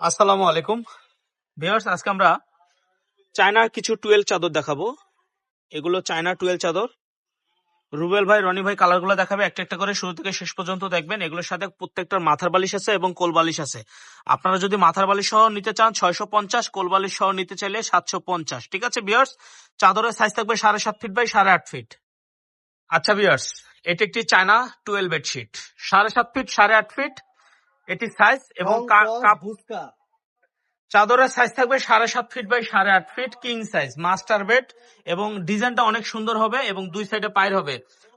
আসসালামু আলাইকুম। ভিউয়ার্স, আজকে আমরা চায়নার কিছু টুয়েলভ চাদর দেখাবো। এগুলো চায়না টুয়েলভ চাদর। রুবেল ভাই, রনি ভাই কালারগুলো দেখাবে। একটা একটা করে শুরু থেকে শেষ পর্যন্ত দেখবেন। এগুলোর সাথে প্রত্যেকটার মাথার বালিশ আছে এবং কোল বালিশ আছে। আপনারা যদি মাথার বালিশ সহ নিতে চান, ছয়শো পঞ্চাশ, কোল বালিশ সহ নিতে চাইলে সাতশো পঞ্চাশ। ঠিক আছে বিয়ার্স চাদরের সাইজ থাকবে সাড়ে সাত ফিট বাই সাড়ে আট ফিট আচ্ছা বিয়ার্স এটি একটি চায়না টুয়েলভ বেডশিট। সাড়ে সাত ফিট সাড়ে আট ফিট এটি সাইজ এবং ভুসকা চাদরের সাইজ থাকবে সাড়ে সাত ফিট বাই সাড়ে আট feet king size master bed এবং ডিজাইনটা অনেক সুন্দর হবে এবং দুই সাইডে পায়ের হবে।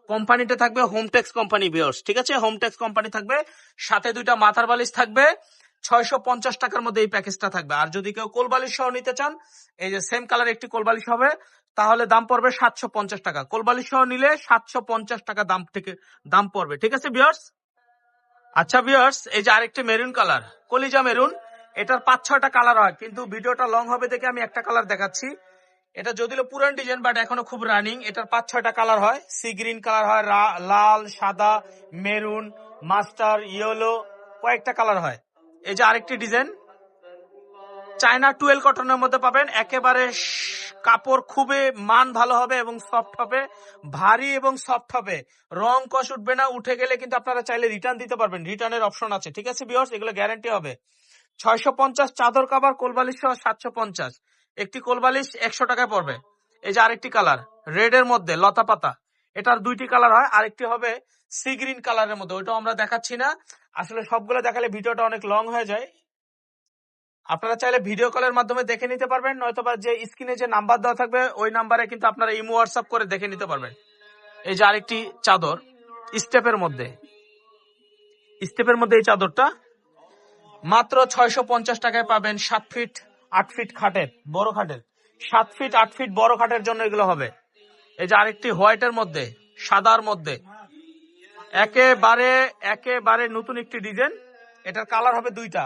কোম্পানিতে থাকবে হোমটেক্স কোম্পানি বিয়ার্স ঠিক আছে? হোমটেক্স কোম্পানি থাকবে সাথে দুইটা মাথার বালিশ থাকবে ছয়শো পঞ্চাশ টাকার মধ্যে এই প্যাকেজটা থাকবে। আর যদি কেউ কোলবালিশ সহ নিতে চান এই যে সেম কালার একটি কোলবালিশ হবে তাহলে দাম পড়বে সাতশো পঞ্চাশ টাকা। কোলবালিশ সহ নিলে সাতশো পঞ্চাশ টাকা দাম থেকে দাম পড়বে ঠিক আছে বিয়ার্স আচ্ছা বিয়ার্স এই যে আরেকটি মেরুন কালার কলিজা মেরুন এটার পাঁচ ছয়টা কালার হয়, কিন্তু ভিডিওটা লং হবে দেখে আমি একটা কালার দেখাচ্ছি। এটা যদিও পুরান ডিজাইন বাট এখনও খুব রানিং এটার পাঁচ ছয়টা কালার হয়। সি গ্রিন কালার হয় লাল, সাদা মেরুন মাস্টার ইয়েলো কয়েকটা কালার হয়। এই যে আরেকটি ডিজাইন চায়না টুয়েল কটনের মধ্যে পাবেন, একেবারে কাপড় খুবই মান ভালো হবে এবং সফট হবে, ভারী এবং সফট হবে। রং কষ উঠবে না, উঠে গেলে কিন্তু আপনারা চাইলে রিটার্ন দিতে পারবেন। রিটার্নের অপশন আছে, ঠিক আছে বিয়ার্স এগুলো গ্যারান্টি হবে। ছয়শো পঞ্চাশ চাদর কাবার কোলবালিশ সহ সাতশো পঞ্চাশ। একটি কোলবালিশ একশো টাকায় পড়বে। এই যে আরেকটি কালার রেড এর মধ্যে, লতা পাতা। এটার দুইটি কালার হয়, আরেকটি হবে সি গ্রিন কালারের মধ্যে। ওইটাও আমরা দেখাচ্ছি না। আসলে সবগুলো দেখালে ভিডিওটা অনেক লং হয়ে যায়। আপনারা চাইলে ভিডিও কলের মাধ্যমে দেখে নিতে পারবেন, নয়তোবা যে স্ক্রিনে যে নাম্বার দেওয়া থাকবে, ওই নাম্বারে কিন্তু আপনারা ইমো হোয়াটসঅ্যাপ করে দেখে নিতে পারবেন। এই যে আরেকটি চাদর স্টেপের মধ্যে। স্টেপের মধ্যে এই চাদরটা, মাত্র ছয়শো পঞ্চাশ টাকায় পাবেন সাত ফিট আট ফিট খাটের, বড় খাটের। সাত ফিট আট ফিট বড় খাটের জন্য এগুলো হবে। এই যে আরেকটি হোয়াইটের মধ্যে, সাদার মধ্যে। একেবারে একেবারে নতুন একটি ডিজাইন এটার কালার হবে দুইটা।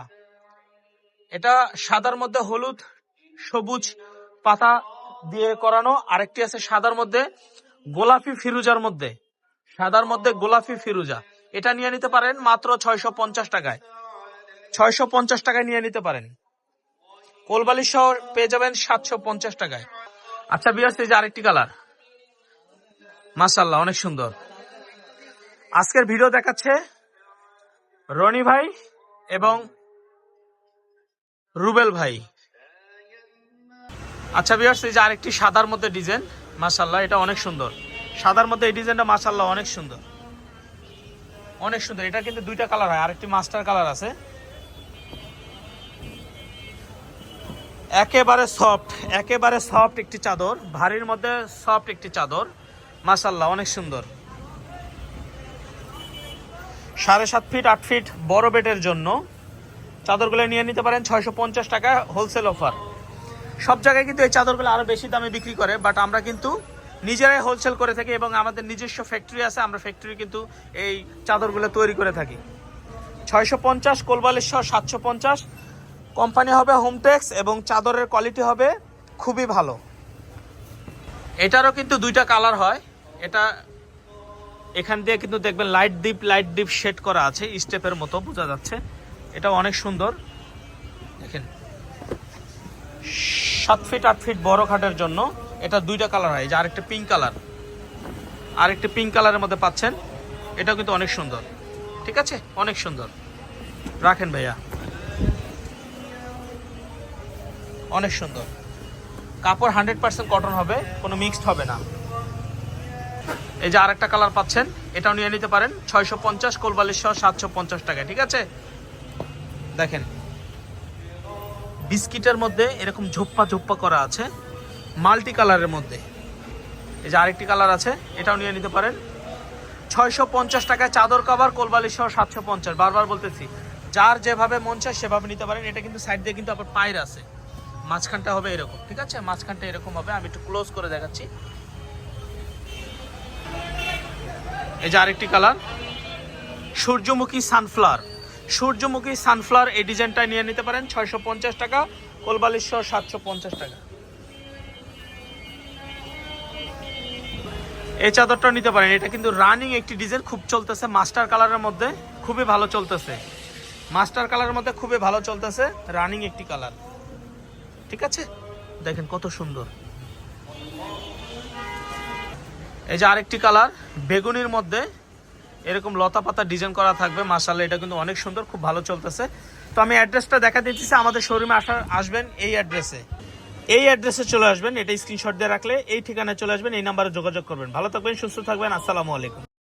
এটা সাদার মধ্যে হলুদ, সবুজ পাতা দিয়ে করানো। আরেকটি আছে সাদার মধ্যে গোলাপি ফিরুজার মধ্যে। সাদার মধ্যে গোলাপি ফিরুজা। এটা নিয়ে নিতে পারেন মাত্র ছয়শো পঞ্চাশ টাকায়। ছয়শো পঞ্চাশ টাকায় নিয়ে নিতে পারেন। কোলবালি সহ পেয়ে যাবেন সাতশো পঞ্চাশ টাকায়। আচ্ছা বিয়ার্স যে আরেকটি কালার। মাসাল্লাহ অনেক সুন্দর। আজকের ভিডিও দেখাচ্ছে রনি ভাই এবং রুবেল ভাই। আচ্ছা বিয়ার্স এই যে আরেকটি সাদার মধ্যে ডিজাইন মাসাল্লাহ এটা অনেক সুন্দর। সাদার মধ্যে এই ডিজাইনটা মাসাল্লাহ অনেক সুন্দর। অনেক সুন্দর। এটা কিন্তু দুইটা কালার হয়, আরেকটি মাস্টার কালার আছে। একেবারে সফট একেবারে সফট একটি চাদর, ভারীর মধ্যে সফট একটি চাদর মাসাল্লাহ অনেক সুন্দর। সাড়ে সাত ফিট আট ফিট বড় বেডের জন্য। চাদরগুলো নিয়ে নিতে পারেন, ছয়শো পঞ্চাশ টাকা হোলসেল অফার সব জায়গায় কিন্তু এই চাদরগুলো আরও বেশি দামে বিক্রি করে বাট আমরা কিন্তু নিজেরাই হোলসেল করে থাকি এবং আমাদের নিজস্ব ফ্যাক্টরি আছে, আমরা ফ্যাক্টরি কিন্তু এই চাদরগুলো তৈরি করে থাকি। ছয়শো পঞ্চাশ কোলবালেশ্বর সাতশো পঞ্চাশ। কোম্পানি হবে হোমটেক্স এবং চাদরের কোয়ালিটি হবে খুবই ভালো। এটারও কিন্তু দুইটা কালার হয়। এটা এখান দিয়ে কিন্তু দেখবেন light deep light deep shade করা আছে স্টেপের মতো, বোঝা যাচ্ছে। এটা অনেক সুন্দর। দেখেন। সাত ফিট আট ফিট বড় খাটের জন্য এটা দুইটা কালার হয় যে আরেকটা পিঙ্ক কালার আরেকটা পিঙ্ক কালারের মধ্যে পাচ্ছেন, এটাও কিন্তু অনেক সুন্দর। ঠিক আছে? অনেক সুন্দর। রাখেন ভাইয়া। অনেক সুন্দর। কাপড় হান্ড্রেড পার্সেন্ট কটন হবে, কোনো মিক্সড হবে না। এই যে আরেকটা কালার পাচ্ছেন, এটাও নিয়ে নিতে পারেন, ছয়শো পঞ্চাশ, কোলবালিশ সাতশো পঞ্চাশ টাকা ঠিক আছে? দেখেন, বিস্কিটের মধ্যে এরকম ঝোপ্পা ঝোপ্পা করা আছে, মাল্টি কালারের মধ্যে। এই যে আরেকটি কালার আছে, এটাও নিয়ে নিতে পারেন। ছয়শো পঞ্চাশ টাকায় চাদর কাবার কোলবালি সহ সাতশো পঞ্চাশ। বারবার বলতেছি, যার যেভাবে মন চায় সেভাবে নিতে পারেন। এটা কিন্তু সাইড দিয়ে কিন্তু আবার পায়ের আছে। মাঝখানটা হবে এরকম, ঠিক আছে? মাঝখানটা এরকম হবে। আমি একটু ক্লোজ করে দেখাচ্ছি। এই যে আরেকটি কালার, সূর্যমুখী সানফ্লাওয়ার। সূর্যমুখী সানফ্লাওয়ার এই ডিজাইনটা নিয়ে নিতে পারেন, ছয়শো পঞ্চাশ টাকা কোলবালিশশো সাতশো পঞ্চাশ টাকা। এই চাদরটা নিতে পারেন, এটা কিন্তু রানিং একটি ডিজাইন, খুব চলতেছে, মাস্টার কালারের মধ্যে খুবই ভালো চলতেছে। মাস্টার কালারের মধ্যে খুবই ভালো চলতেছে, রানিং একটি কালার। ঠিক আছে? দেখেন কত সুন্দর। এই যে আরেকটি কালার, বেগুনির মধ্যে এরকম লতা পাতা ডিজাইন করা থাকবে মাসাল্লাহ এটা কিন্তু অনেক সুন্দর, খুব ভালো চলতেছে। তো আমি অ্যাড্রেসটা দেখা দিতেছি আমাদের শোরুমে আসার আসবেন এই অ্যাড্রেসে এই অ্যাড্রেসে চলে আসবেন, এটা স্ক্রিনশট দিয়ে রাখলে এই ঠিকানায় চলে আসবেন, এই নাম্বারে যোগাযোগ করবেন। ভালো থাকবেন, সুস্থ থাকবেন, আসসালামু আলাইকুম।